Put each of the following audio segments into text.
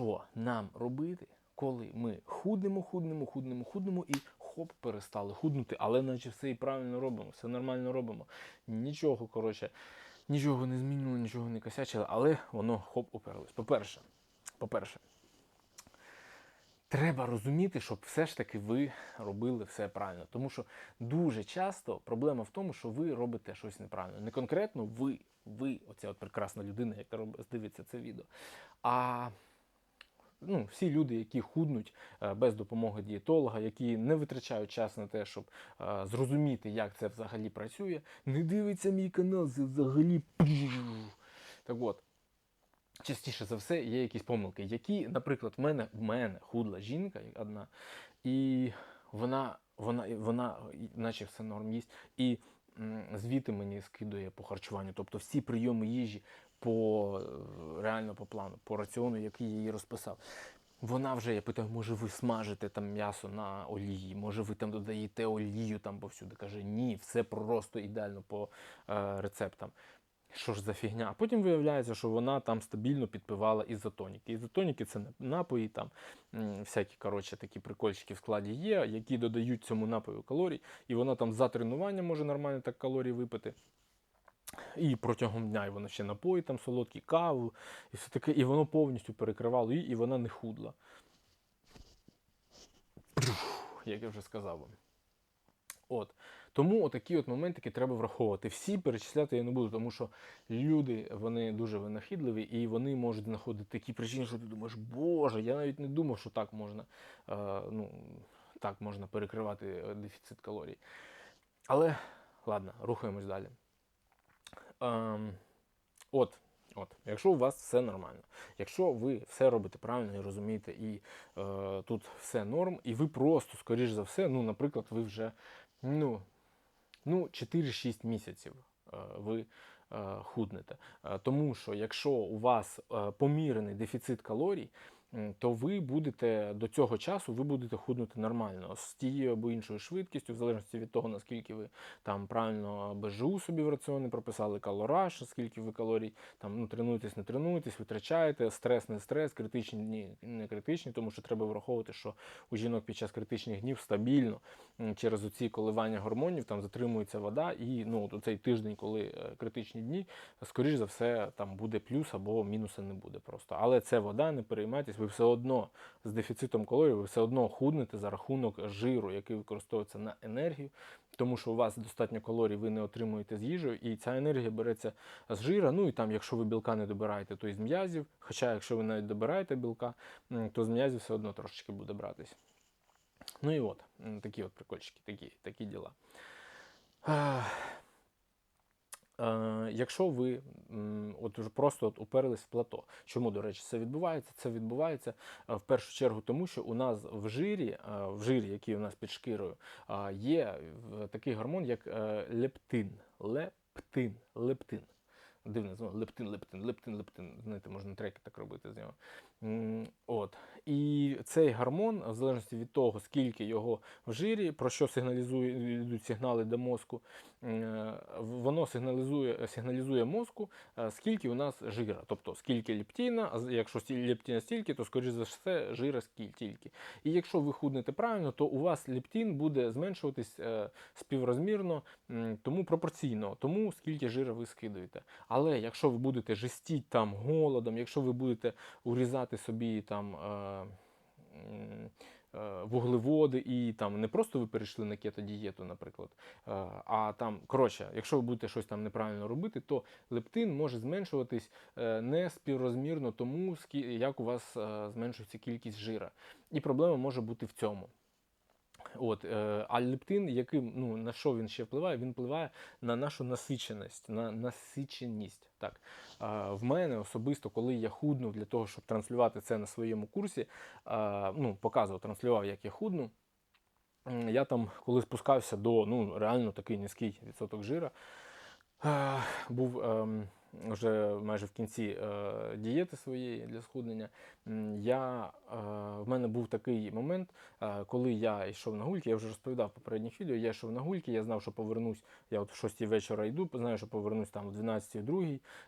що нам робити, коли ми худнемо, худнемо, худнемо, худнемо і хоп, перестали худнути, але наче все і правильно робимо, все нормально робимо. Нічого, коротше, нічого не змінило, нічого не косячили, але воно хоп уперлось. По-перше, по-перше, треба розуміти, щоб все ж таки ви робили все правильно. Тому що дуже часто проблема в тому, що ви робите щось неправильно. Не конкретно ви, ви, оця от прекрасна людина, яка дивиться це відео. А ну, всі люди, які худнуть е, без допомоги дієтолога, які не витрачають час на те, щоб е, зрозуміти, як це взагалі працює, не дивиться мій канал, це взагалі. Так от, частіше за все є якісь помилки, які, наприклад, в мене, в мене худла жінка одна, і вона, вона, вона наче все норм їсть, і звідти мені скидує по харчуванню. Тобто всі прийоми їжі по е, реально по плану, по раціону, який я їй розписав. Вона вже, я питаю, може ви смажите там м'ясо на олії, може ви там додаєте олію там повсюди. Каже, ні, все просто ідеально по е, рецептам. Що ж за фігня? А потім виявляється, що вона там стабільно підпивала ізотоніки. Ізотоніки це напої, там всякі коротше, такі прикольчики в складі є, які додають цьому напою калорій, і вона там за тренування може нормально так калорій випити. І протягом дня і воно ще напої, там солодкі каву, і все таке, і воно повністю перекривало її, і вона не худла. Як я вже сказав вам. От. Тому отакі от моментики треба враховувати. Всі перечисляти я не буду, тому що люди вони дуже винахідливі і вони можуть знаходити такі причини, що ти думаєш, Боже, я навіть не думав, що так можна, е, ну, так можна перекривати е, дефіцит калорій. Але ладно, рухаємось далі. Ем, от, от, якщо у вас все нормально, якщо ви все робите правильно і розумієте, і е, тут все норм, і ви просто, скоріш за все, ну, наприклад, ви вже ну, ну 4-6 місяців е, ви е, худнете. Е, Тому що якщо у вас е, помірений дефіцит калорій, то ви будете до цього часу ви будете худнути нормально з тією або іншою швидкістю, в залежності від того, наскільки ви там правильно БЖУ собі в раціони прописали, калораж, скільки ви калорій там ну, тренуєтесь, не тренуєтесь, витрачаєте, стрес, не стрес, критичні дні, не критичні, тому що треба враховувати, що у жінок під час критичних днів стабільно через оці коливання гормонів там затримується вода, і ну цей тиждень, коли е, критичні дні, скоріш за все, там буде плюс або мінуса не буде просто. Але це вода, не переймайтесь, ви все одно з дефіцитом калорій, ви все одно худнете за рахунок жиру, який використовується на енергію, тому що у вас достатньо калорій ви не отримуєте з їжею, і ця енергія береться з жира. Ну і там, якщо ви білка не добираєте, то із м'язів. Хоча, якщо ви навіть добираєте білка, то з м'язів все одно трошечки буде братись. Ну і от, м, такі прикольчики, такі, такі діла. Е, якщо ви от уже просто от уперлись в плато. Чому, до речі, це відбувається? Це відбувається е, в першу чергу тому, що у нас в жирі, е, в жирі, який у нас під шкірою, е, є такий гормон, як е, лептин. Лептин. Лептин. Дивне лептин, лептин, лептин, лептин. Знаєте, можна треки так робити з нього. От. І цей гормон, в залежності від того, скільки його в жирі, про що сигналізує, йдуть сигнали до мозку, е, воно сигналізує, сигналізує мозку, е, скільки у нас жира. Тобто скільки лептина, а якщо лептина стільки, то скоріш за все жира стільки. І якщо ви худнете правильно, то у вас лептин буде зменшуватись е, співрозмірно, тому пропорційно, тому скільки жира ви скидаєте. Але якщо ви будете жестіть там голодом, якщо ви будете урізати собі там. Е, е, Вуглеводи і там не просто ви перейшли на кето-дієту, наприклад, е, а там, коротше, якщо ви будете щось там неправильно робити, то лептин може зменшуватись не співрозмірно тому, як у вас зменшується кількість жира. І проблема може бути в цьому. От, е, а лептин, яким, ну, на що він ще впливає? Він впливає на нашу насиченість, на насиченість. Так. В мене особисто, коли я худнув для того, щоб транслювати це на своєму курсі, ну, показував, транслював, як я худну. Я там, коли спускався до ну, реально такий низький відсоток жира, був ем, вже майже в кінці е, дієти своєї для схуднення. Я, е, в мене був такий момент, е, коли я йшов на гульки, я вже розповідав в попередніх відео, я йшов на гульки, я знав, що повернусь, я от в 6 вечора йду, знаю, що повернусь там в 12 2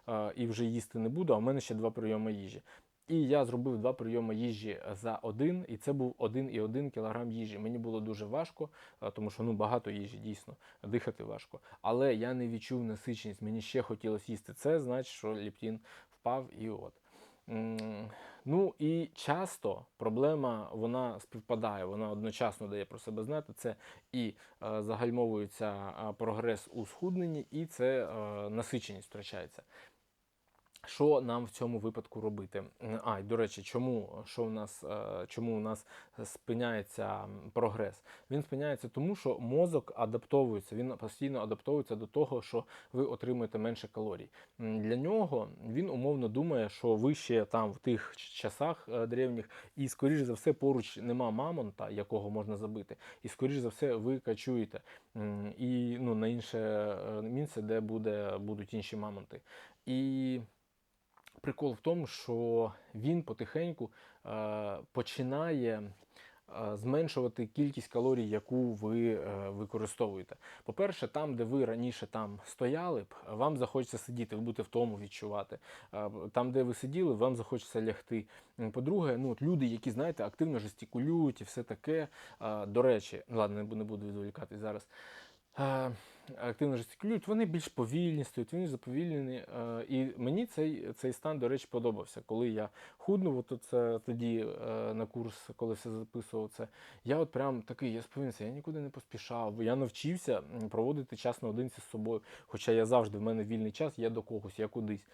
е, і вже їсти не буду, а в мене ще два прийоми їжі. І я зробив два прийоми їжі за один, і це був 1,1 кг їжі. Мені було дуже важко, е, тому що ну багато їжі, дійсно, дихати важко. Але я не відчув насиченість, мені ще хотілося їсти. Це значить, що ліптін впав і от. Ну і часто проблема вона співпадає, вона одночасно дає про себе знати. Це і е, загальмовується е, прогрес у схудненні, і це е, насиченість втрачається. Що нам в цьому випадку робити? А, і до речі, чому що у нас, е, чому у нас спиняється прогрес? Він спиняється тому, що мозок адаптовується, він постійно адаптовується до того, що ви отримуєте менше калорій. Для нього він умовно думає, що ви ще там в тих часах е, древніх, і скоріш за все поруч нема мамонта, якого можна забити, і скоріш за все ви качуєте і ну, на інше е, місце, де буде, будуть інші мамонти. І прикол в тому, що він потихеньку е, починає е, зменшувати кількість калорій, яку ви е, використовуєте. По-перше, там, де ви раніше там стояли б, вам захочеться сидіти, ви будете втому відчувати. Е, Там, де ви сиділи, вам захочеться лягти. По-друге, ну от люди, які знаєте, активно жестикулюють і все таке. До речі, ладно, не буду відволікатись зараз. Активно жестикулюють, вони більш повільні стають, вони заповільнені. е, І мені цей, цей стан, до речі, подобався. Коли я худнув, от це тоді е, на курс, коли все записував це, я от прям такий, я сповнився, я нікуди не поспішав, я навчився проводити час наодинці з собою. Хоча я завжди, в мене вільний час, я до когось, я кудись.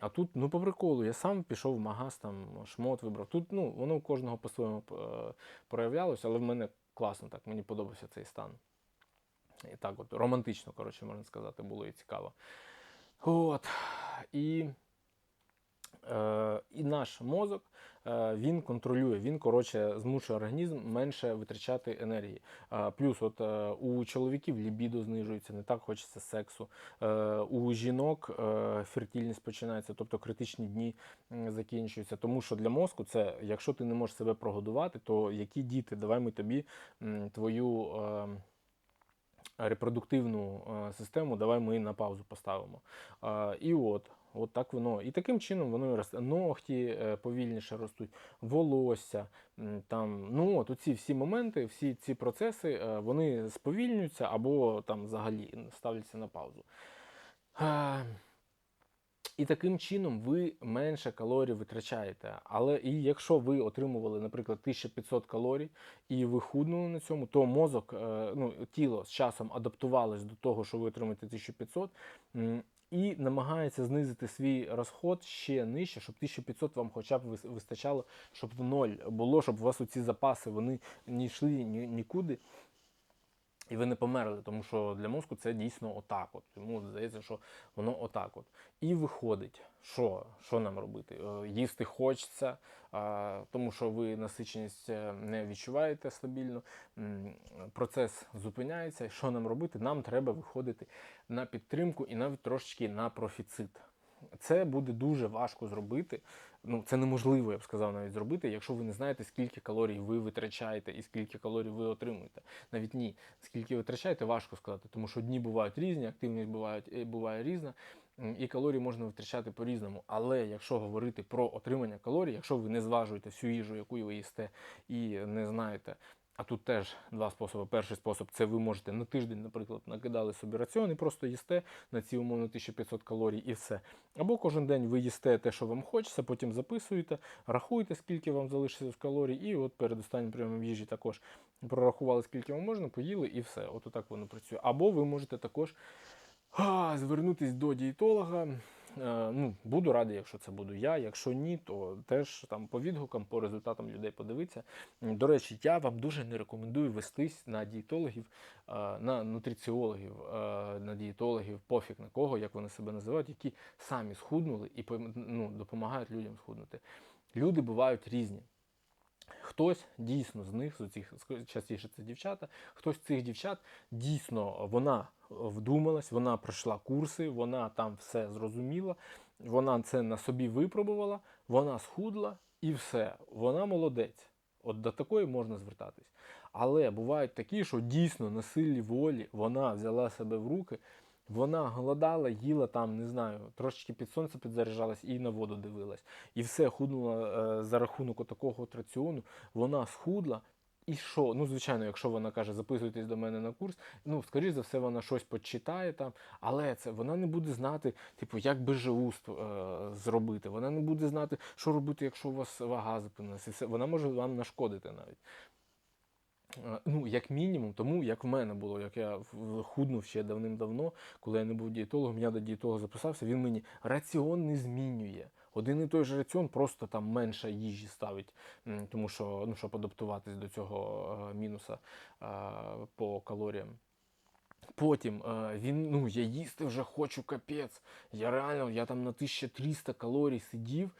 А тут, ну по приколу, я сам пішов в магаз, там шмот вибрав. Тут ну, воно у кожного по-своєму е, проявлялося, але в мене класно так, мені подобався цей стан. І так от, романтично, коротше, можна сказати, було і цікаво. От. І, е, і наш мозок е, він контролює, він коротше змушує організм менше витрачати енергії. Е, плюс, от е, у чоловіків лібідо знижується, не так хочеться сексу. Е, у жінок е, фертильність починається, тобто критичні дні закінчуються. Тому що для мозку це, якщо ти не можеш себе прогодувати, то які діти? Давай ми тобі твою. Е, репродуктивну е, систему, давай ми на паузу поставимо. Е, І от, от так воно. І таким чином воно і росте. Ногті е, повільніше ростуть, волосся. Там, ну от оці всі моменти, всі ці процеси, вони сповільнюються або там взагалі ставляться на паузу. І таким чином ви менше калорій витрачаєте. Але і якщо ви отримували, наприклад, 1500 калорій і ви худнули на цьому, то мозок, е, ну, тіло з часом адаптувалось до того, що ви отримаєте 1500, і намагається знизити свій розход ще нижче, щоб 1500 вам хоча б вистачало, щоб в ноль було, щоб у вас оці запаси вони не йшли нікуди. І ви не померли, тому що для мозку це дійсно отак. От. Йому здається, що воно отак. От. І виходить, що, що нам робити? Е, Їсти хочеться, тому що ви насиченість е, не відчуваєте стабільно, процес зупиняється. Що нам робити? Нам треба виходити на підтримку і навіть трошечки на профіцит. Це буде дуже важко зробити. Ну, це неможливо, я б сказав, навіть зробити, якщо ви не знаєте, скільки калорій ви витрачаєте і скільки калорій ви отримуєте. Навіть ні, скільки витрачаєте, важко сказати, тому що дні бувають різні, активність буває, буває різна, і калорії можна витрачати по-різному. Але якщо говорити про отримання калорій, якщо ви не зважуєте всю їжу, яку ви їсте, і не знаєте. А тут теж два способи. Перший спосіб це ви можете на тиждень, наприклад, накидали собі раціон і просто їсте на ці умовно 1500 калорій і все. Або кожен день ви їсте те, що вам хочеться, потім записуєте, рахуєте, скільки вам залишиться калорій, і от перед останнім прийомом їжі також прорахували, скільки вам можна, поїли і все. От отак воно працює. Або ви можете також а, звернутись до дієтолога. Е, Ну, буду радий, якщо це буду я. Якщо ні, то теж там по відгукам, по результатам людей подивитися. До речі, я вам дуже не рекомендую вестись на дієтологів, е, на нутриціологів, е, на дієтологів, пофіг на кого, як вони себе називають, які самі схуднули і ну, допомагають людям схуднути. Люди бувають різні. Хтось дійсно з них, з цих частіше це дівчата, хтось з цих дівчат дійсно вона вдумалась, вона пройшла курси, вона там все зрозуміла, вона це на собі випробувала, вона схудла і все. Вона молодець. От до такої можна звертатись. Але бувають такі, що дійсно на силі волі вона взяла себе в руки, Вона голодала, їла там, не знаю, трошечки під сонце підзаряджалась і на воду дивилась. І все худнула е, за рахунок такого от раціону. Вона схудла. І що? Ну, звичайно, якщо вона каже, записуйтесь до мене на курс, ну, скоріш за все, вона щось почитає там, але це вона не буде знати, типу, як БЖУ е, зробити. Вона не буде знати, що робити, якщо у вас вага зупинилася. Вона може вам нашкодити навіть. Е, Ну, як мінімум, тому як в мене було, як я худнув ще давним-давно, коли я не був дієтологом, я до дієтолога записався, він мені раціон не змінює. Один і той же раціон просто там менше їжі ставить, тому що ну, щоб адаптуватись до цього е, мінуса е, по калоріям. Потім е, він, ну, я їсти вже хочу капець. Я реально, я там на 1300 калорій сидів,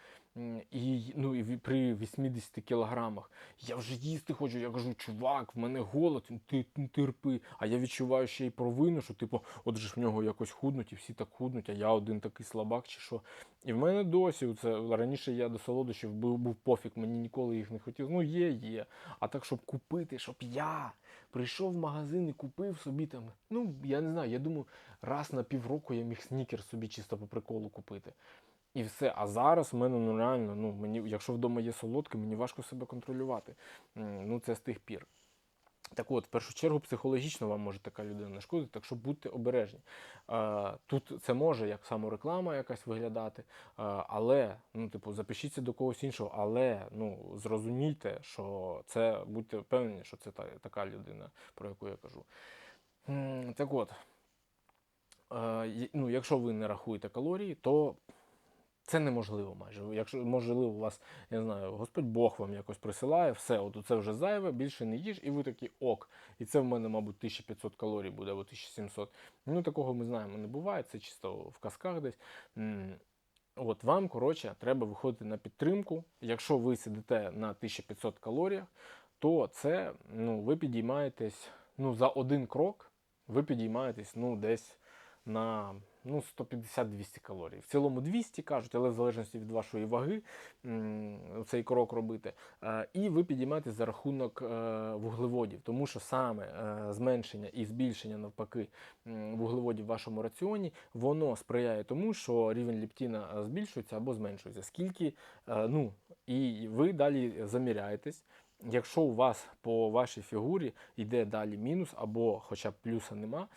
і, ну, і при 80 кілограмах. Я вже їсти хочу. Я кажу, чувак, в мене голод, ти не терпи. А я відчуваю ще й провину, що типу, от же ж в нього якось худнуть, і всі так худнуть, а я один такий слабак чи що. І в мене досі це раніше я до солодощів був, був пофіг, мені ніколи їх не хотів. Ну, є, є. А так, щоб купити, щоб я прийшов в магазин і купив собі там. Ну, я не знаю, я думаю, раз на півроку я міг снікер собі чисто по приколу купити. І все. А зараз в мене ну реально, ну мені, якщо вдома є солодке, мені важко себе контролювати. Ну це з тих пір. Так от, в першу чергу, психологічно вам може така людина нашкодити, так що будьте обережні. Тут це може як самореклама якась виглядати, але ну, типу, запишіться до когось іншого, але ну, зрозумійте, що це будьте впевнені, що це та, така людина, про яку я кажу. Так от, ну, якщо ви не рахуєте калорії, то це неможливо майже. Якщо можливо, у вас, я знаю, Господь Бог вам якось присилає, все, от це вже зайве, більше не їж, і ви такі ок. І це в мене, мабуть, 1500 калорій буде або 1700. Ну, такого ми знаємо, не буває, це чисто в казках десь. От вам, коротше, треба виходити на підтримку. Якщо ви сидите на 1500 калоріях, то це ну, ви підіймаєтесь ну, за один крок, ви підіймаєтесь ну, десь на ну, 150-200 калорій. В цілому 200 кажуть, але в залежності від вашої ваги цей крок робити. Е, І ви підіймаєтесь за рахунок е, вуглеводів, тому що саме е, зменшення і збільшення навпаки вуглеводів в вашому раціоні, воно сприяє тому, що рівень ліптіна збільшується або зменшується. Скільки, ну, і ви далі заміряєтесь. Якщо у вас по вашій фігурі йде далі мінус, або хоча б плюса нема,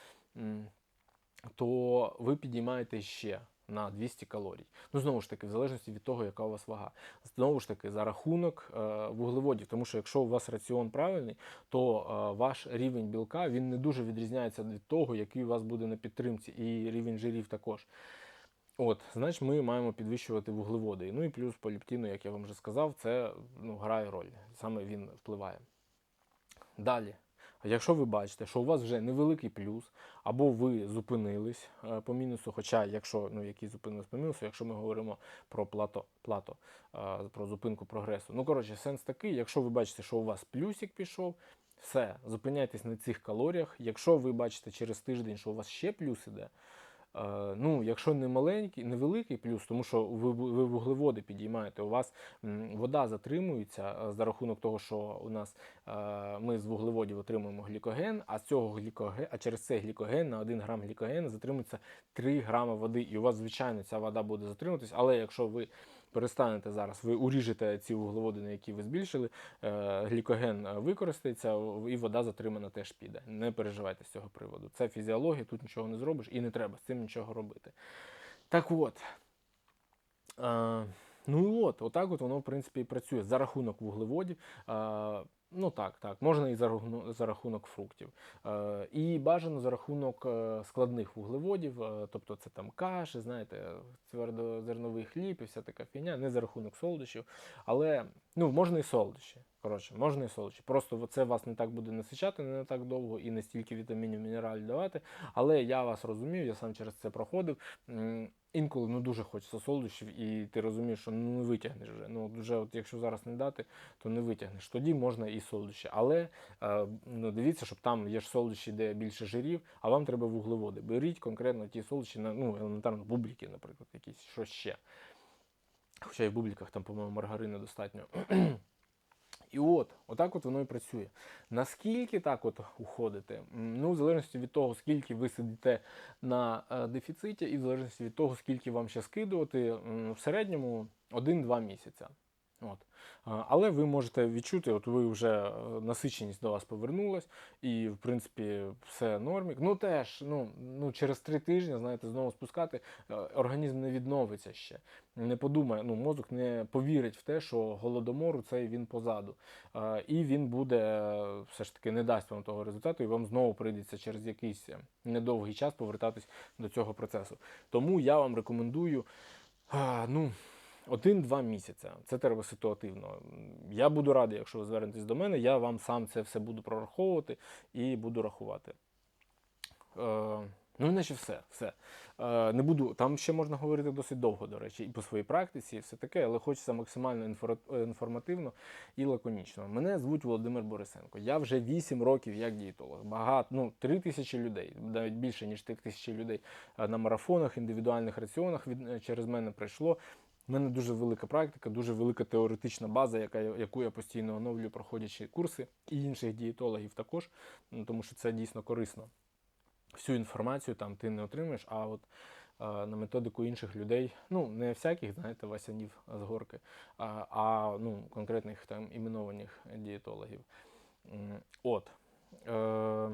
то ви підіймаєте ще на 200 калорій. Ну, знову ж таки, в залежності від того, яка у вас вага. Знову ж таки, за рахунок е, вуглеводів, тому що якщо у вас раціон правильний, то е, ваш рівень білка він не дуже відрізняється від того, який у вас буде на підтримці, і рівень жирів також. От, значить, ми маємо підвищувати вуглеводи. Ну і плюс по ліптину, як я вам вже сказав, це ну, грає роль. Саме він впливає. Далі. Якщо ви бачите, що у вас вже невеликий плюс, або ви зупинились е, по мінусу, хоча якщо ну які зупинились по мінусу, якщо ми говоримо про плато, плато е, про зупинку прогресу. Ну коротше, сенс такий, якщо ви бачите, що у вас плюсик пішов, все, зупиняйтесь на цих калоріях. Якщо ви бачите через тиждень, що у вас ще плюс іде, Ну, якщо не маленький, невеликий плюс, тому що ви, ви вуглеводи підіймаєте, у вас вода затримується е, за рахунок того, що у нас е, ми з вуглеводів отримуємо глікоген, а з цього глікоген, а через цей глікоген на 1 грам глікогену затримується 3 грами води. І у вас, звичайно, ця вода буде затримуватись, але якщо ви перестанете зараз, ви уріжете ці вуглеводини, які ви збільшили, е, глікоген е, використається і вода затримана теж піде. Не переживайте з цього приводу. Це фізіологія, тут нічого не зробиш і не треба з цим нічого робити. Так от. Е, ну і от, отак от воно, в принципі, і працює за рахунок вуглеводів. Ну так, так, можна і за рахунок, фруктів. Е, і бажано за рахунок е, складних вуглеводів, е, тобто це там каші, знаєте, твердозерновий хліб і вся така фігня, не за рахунок солодощів. Але ну, можна і солодощі. Коротше, можна і солодощі. Просто це вас не так буде насичати не так довго і не стільки вітамінів, мінералів давати. Але я вас розумію, я сам через це проходив. Інколи ну дуже хочеться солодощів, і ти розумієш, що ну не витягнеш вже. Ну вже, от якщо зараз не дати, то не витягнеш. Тоді можна і солодощі. Але е, ну, дивіться, щоб там є ж солодощі, де більше жирів, а вам треба вуглеводи. Беріть конкретно ті солодощі на ну елементарно бубліки, наприклад, якісь що ще. Хоча і в бубліках там, по-моєму, маргарину достатньо. І от, отак от воно і працює. Наскільки так от уходите? Ну, в залежності від того, скільки ви сидите на е, дефіциті, і в залежності від того, скільки вам ще скидувати, в середньому 1-2 місяця. От. Але ви можете відчути, от ви вже е, насиченість до вас повернулась, і в принципі все нормік. Ну теж, ну, ну через три тижні, знаєте, знову спускати, е, організм не відновиться ще. Не подумає, ну мозок не повірить в те, що голодомору цей він позаду. І він буде е, все ж таки не дасть вам того результату, і вам знову прийдеться через якийсь недовгий час повертатись до цього процесу. Тому я вам рекомендую. Ну, один-два місяця. Це треба ситуативно. Я буду радий, якщо ви звернетесь до мене, я вам сам це все буду прораховувати і буду рахувати. Е, ну, іначе все. все. Е, не буду, там ще можна говорити досить довго, до речі, і по своїй практиці, і все таке, але хочеться максимально е, інформативно і лаконічно. Мене звуть Володимир Борисенко. Я вже 8 років як дієтолог. Багато, ну, 3 тисячі людей, навіть більше, ніж 3 тисячі людей е, на марафонах, індивідуальних раціонах від, е, через мене пройшло. У мене дуже велика практика, дуже велика теоретична база, яка, яку я постійно оновлюю, проходячи курси і інших дієтологів також, ну, тому що це дійсно корисно. Всю інформацію там ти не отримаєш, а от е, на методику інших людей, ну не всяких, знаєте, васянів з горки, а, а ну, конкретних там іменованих дієтологів. От. Е,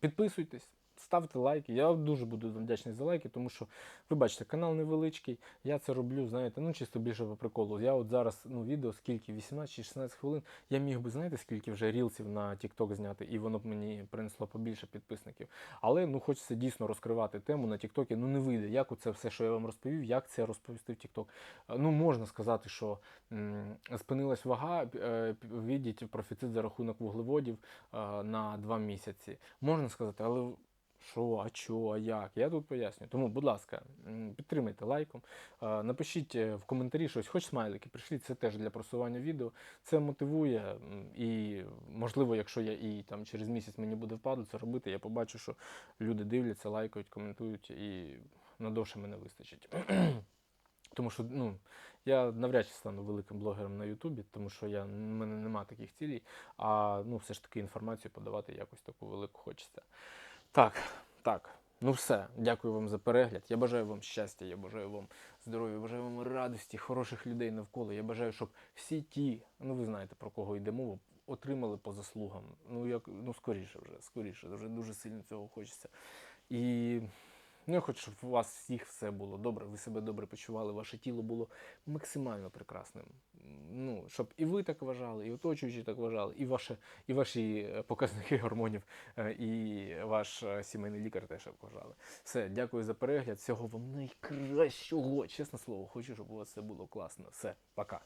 підписуйтесь, ставте лайки. Я дуже буду вдячний за лайки, тому що ви бачите, канал невеличкий. Я це роблю, знаєте, ну чисто більше по приколу. Я от зараз ну, відео, скільки 18 чи 16 хвилин. Я міг би, знаєте, скільки вже рілсів на TikTok зняти, і воно б мені принесло побільше підписників. Але ну хочеться дійсно розкривати тему на TikTok. Ну не вийде. Як оце все, що я вам розповів, як це розповісти в TikTok? Ну можна сказати, що м, спинилась вага, е, відіть профіцит за рахунок вуглеводів е, на 2 місяці. Можна сказати, але що, а що, а як? Я тут пояснюю. Тому, будь ласка, підтримайте лайком, напишіть е, в коментарі щось, хоч смайлики, пришліть це теж для просування відео. Це мотивує. І можливо, якщо я і там через місяць мені буде впадло це робити, я побачу, що люди дивляться, лайкають, коментують і надовше мене вистачить. Тому що ну, я навряд чи стану великим блогером на Ютубі, тому що я, в мене нема таких цілей, а ну, все ж таки інформацію подавати якось таку велику хочеться. Так, так. Ну все, дякую вам за перегляд. Я бажаю вам щастя, я бажаю вам здоров'я, я бажаю вам радості, хороших людей навколо. Я бажаю, щоб всі ті, ну ви знаєте про кого йде мова, отримали по заслугам. Ну як ну скоріше вже, скоріше, вже дуже сильно цього хочеться. І ну, я хочу, щоб у вас всіх все було добре, ви себе добре почували, ваше тіло було максимально прекрасним. Ну, щоб і ви так вважали, і оточуючі так вважали, і, ваше, і ваші е, показники гормонів, е, і ваш е, сімейний лікар теж вважали. Все, дякую за перегляд. Всього вам найкращого. Чесне слово, хочу, щоб у вас все було класно. Все, пока.